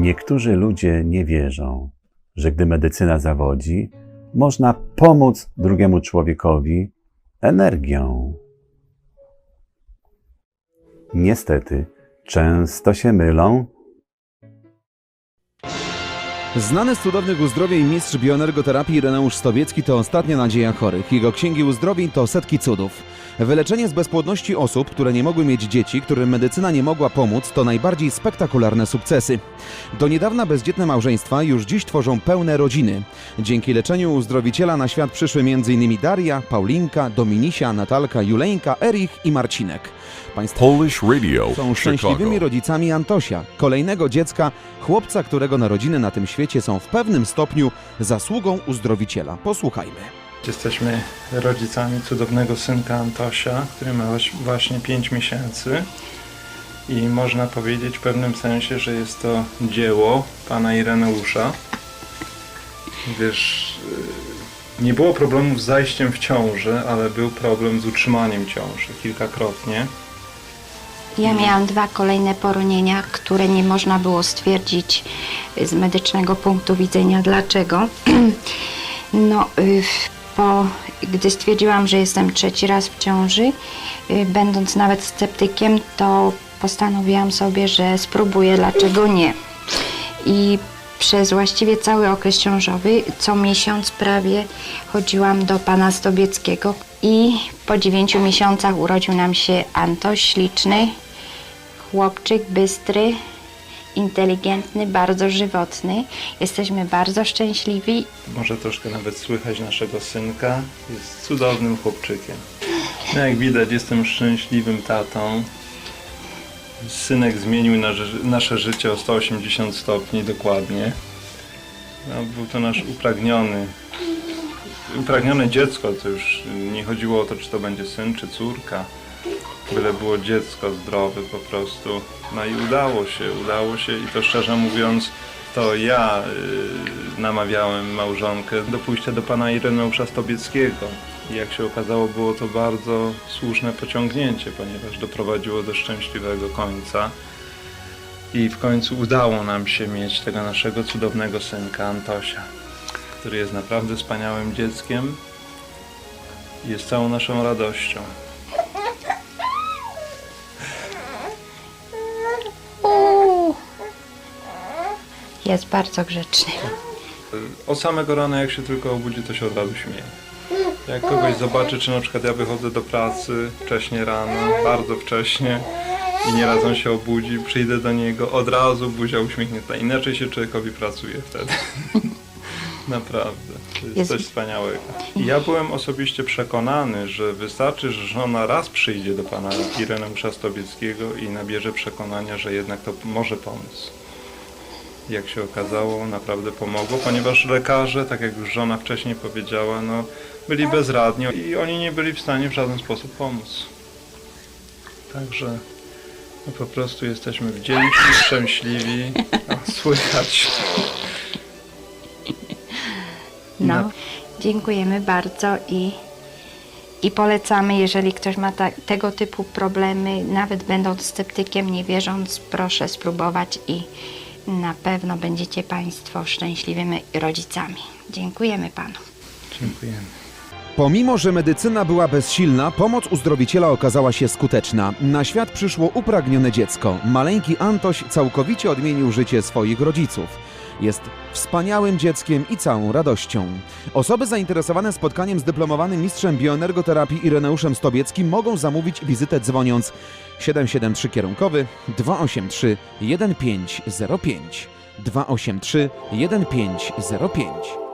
Niektórzy ludzie nie wierzą, że gdy medycyna zawodzi, można pomóc drugiemu człowiekowi energią. Niestety, często się mylą Znany z cudownych uzdrowień mistrz bioenergoterapii Ireneusz Stobiecki to ostatnia nadzieja chorych. Jego księgi uzdrowień to setki cudów. Wyleczenie z bezpłodności osób, które nie mogły mieć dzieci, którym medycyna nie mogła pomóc, to najbardziej spektakularne sukcesy. Do niedawna bezdzietne małżeństwa już dziś tworzą pełne rodziny. Dzięki leczeniu uzdrowiciela na świat przyszły m.in. Daria, Paulinka, Dominisia, Natalka, Juleńka, Erich i Marcinek. Państwo Polish Radio. są szczęśliwymi rodzicami Antosia, kolejnego dziecka, chłopca, którego narodziny na tym świecie są w pewnym stopniu zasługą uzdrowiciela. Posłuchajmy. Jesteśmy rodzicami cudownego synka Antosia, który ma właśnie 5 miesięcy. I można powiedzieć w pewnym sensie, że jest to dzieło pana Ireneusza. Wiesz, y, nie było problemów z zajściem w ciąży, ale był problem z utrzymaniem ciąży kilkakrotnie. Ja miałam dwa kolejne poronienia, które nie można było stwierdzić z medycznego punktu widzenia dlaczego. No, y, po, gdy stwierdziłam, że jestem trzeci raz w ciąży, y, będąc nawet sceptykiem, to postanowiłam sobie, że spróbuję, dlaczego nie. I przez właściwie cały okres ciążowy, co miesiąc prawie chodziłam do pana Stobieckiego i po dziewięciu miesiącach urodził nam się Antoś, śliczny, chłopczyk, bystry, inteligentny, bardzo żywotny. Jesteśmy bardzo szczęśliwi Może troszkę nawet słychać naszego synka. Jest cudownym chłopczykiem. No jak widać, jestem szczęśliwym tatą. Synek zmienił nasze, życie o 180 stopni dokładnie. No, był to nasz upragniony, upragnione dziecko. To już nie chodziło o to, czy to będzie syn, czy córka. Byle było dziecko zdrowe po prostu. No i udało się, udało się i to szczerze mówiąc, to ja y, namawiałem małżonkę do pójścia do pana Ireneusza Stobieckiego. I jak się okazało, było to bardzo słuszne pociągnięcie, ponieważ doprowadziło do szczęśliwego końca. I w końcu udało nam się mieć tego naszego cudownego synka Antosia, który jest naprawdę wspaniałym dzieckiem i jest całą naszą radością. Jest bardzo grzeczny. Od samego rana, jak się tylko obudzi, to się od razu śmieje. Jak kogoś zobaczy, czy na przykład ja wychodzę do pracy wcześnie rano, bardzo wcześnie i nieraz on się obudzi, przyjdę do niego, od razu buzia uśmiechnięta. Inaczej się człowiekowi pracuje wtedy. Naprawdę. To jest Jest- coś wspaniałego. I ja byłem osobiście przekonany, że wystarczy, że żona raz przyjdzie do pana Ireneusza Stobieckiego i nabierze przekonania, że jednak to może pomóc jak się okazało, naprawdę pomogło, ponieważ lekarze, tak jak już żona wcześniej powiedziała, no, byli bezradni i oni nie byli w stanie w żaden sposób pomóc. Także no, po prostu jesteśmy wdzięczni, szczęśliwi, a słychać. No, dziękujemy bardzo i, i polecamy, jeżeli ktoś ma ta, tego typu problemy, nawet będąc sceptykiem, nie wierząc, proszę spróbować i na pewno będziecie Państwo szczęśliwymi rodzicami. Dziękujemy Panu. Dziękujemy. Pomimo, że medycyna była bezsilna, pomoc uzdrowiciela okazała się skuteczna. Na świat przyszło upragnione dziecko. Maleńki Antoś całkowicie odmienił życie swoich rodziców. Jest wspaniałym dzieckiem i całą radością. Osoby zainteresowane spotkaniem z dyplomowanym mistrzem bioenergoterapii Ireneuszem Stobieckim mogą zamówić wizytę dzwoniąc 773 kierunkowy 283 1505 283 1505